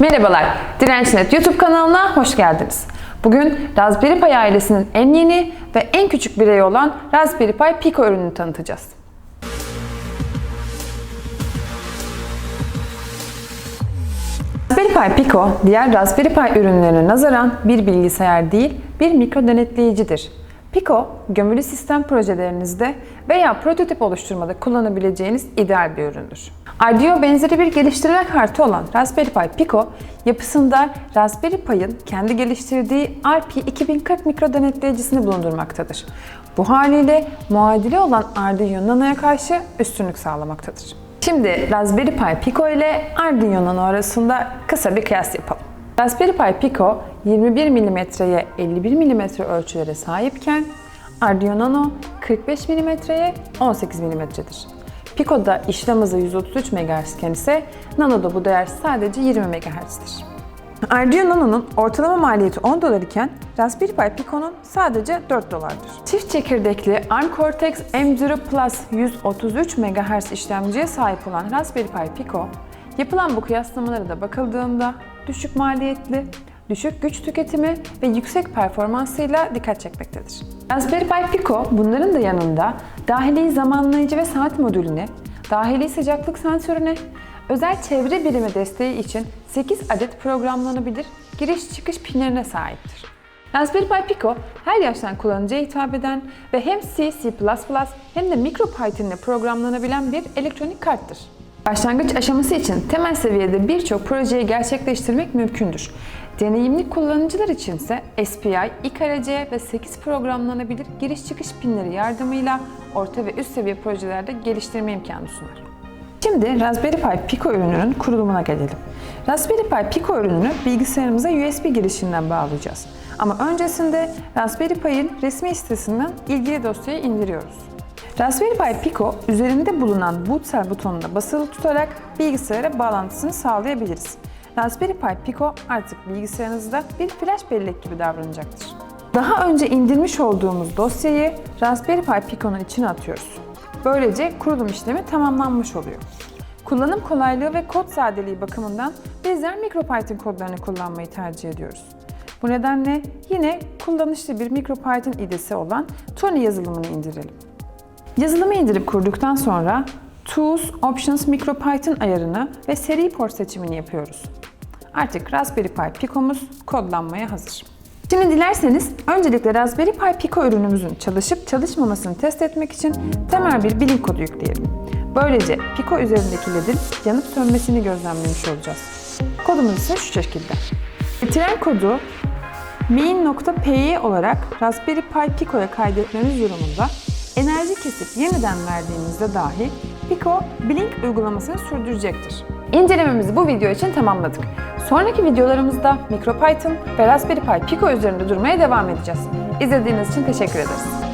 Merhabalar, Dirençnet YouTube kanalına hoş geldiniz. Bugün Raspberry Pi ailesinin en yeni ve en küçük bireyi olan Raspberry Pi Pico ürününü tanıtacağız. Raspberry Pi Pico, diğer Raspberry Pi ürünlerine nazaran bir bilgisayar değil, bir mikro denetleyicidir. Pico, gömülü sistem projelerinizde veya prototip oluşturmada kullanabileceğiniz ideal bir üründür. Arduino benzeri bir geliştirme kartı olan Raspberry Pi Pico, yapısında Raspberry Pi'ın kendi geliştirdiği RP2040 mikro denetleyicisini bulundurmaktadır. Bu haliyle muadili olan Arduino Nano'ya karşı üstünlük sağlamaktadır. Şimdi Raspberry Pi Pico ile Arduino Nano arasında kısa bir kıyas yapalım. Raspberry Pi Pico 21 mm'ye 51 mm ölçülere sahipken Arduino Nano 45 mm'ye 18 mm'dir. Pico'da işlem hızı 133 MHz iken ise Nano'da bu değer sadece 20 MHz'dir. Arduino Nano'nun ortalama maliyeti 10 dolar iken Raspberry Pi Pico'nun sadece 4 dolardır. Çift çekirdekli ARM Cortex M0 Plus 133 MHz işlemciye sahip olan Raspberry Pi Pico, yapılan bu kıyaslamalara da bakıldığında düşük maliyetli, düşük güç tüketimi ve yüksek performansıyla dikkat çekmektedir. Raspberry Pi Pico bunların da yanında dahili zamanlayıcı ve saat modülüne, dahili sıcaklık sensörüne, özel çevre birimi desteği için 8 adet programlanabilir giriş çıkış pinlerine sahiptir. Raspberry Pi Pico her yaştan kullanıcıya hitap eden ve hem C, C++ hem de MicroPython ile programlanabilen bir elektronik karttır. Başlangıç aşaması için temel seviyede birçok projeyi gerçekleştirmek mümkündür. Deneyimli kullanıcılar için ise SPI, IKRC ve 8 programlanabilir giriş çıkış pinleri yardımıyla orta ve üst seviye projelerde geliştirme imkanı sunar. Şimdi Raspberry Pi Pico ürününün kurulumuna gelelim. Raspberry Pi Pico ürününü bilgisayarımıza USB girişinden bağlayacağız. Ama öncesinde Raspberry Pi'nin resmi sitesinden ilgili dosyayı indiriyoruz. Raspberry Pi Pico üzerinde bulunan boot cell butonuna basılı tutarak bilgisayara bağlantısını sağlayabiliriz. Raspberry Pi Pico artık bilgisayarınızda bir flash bellek gibi davranacaktır. Daha önce indirmiş olduğumuz dosyayı Raspberry Pi Pico'nun içine atıyoruz. Böylece kurulum işlemi tamamlanmış oluyor. Kullanım kolaylığı ve kod sadeliği bakımından bizler MicroPython kodlarını kullanmayı tercih ediyoruz. Bu nedenle yine kullanışlı bir MicroPython idesi olan Tony yazılımını indirelim. Yazılımı indirip kurduktan sonra Tools, Options, MicroPython ayarını ve seri port seçimini yapıyoruz. Artık Raspberry Pi Pico'muz kodlanmaya hazır. Şimdi dilerseniz öncelikle Raspberry Pi Pico ürünümüzün çalışıp çalışmamasını test etmek için temel bir bilim kodu yükleyelim. Böylece Pico üzerindeki ledin yanıp sönmesini gözlemlemiş olacağız. Kodumuz ise şu şekilde. Getiren kodu main.py olarak Raspberry Pi Pico'ya kaydetmemiz durumunda enerji kesip yeniden verdiğimizde dahi Pico Blink uygulamasını sürdürecektir. İncelememizi bu video için tamamladık. Sonraki videolarımızda MicroPython ve Raspberry Pi Pico üzerinde durmaya devam edeceğiz. İzlediğiniz için teşekkür ederiz.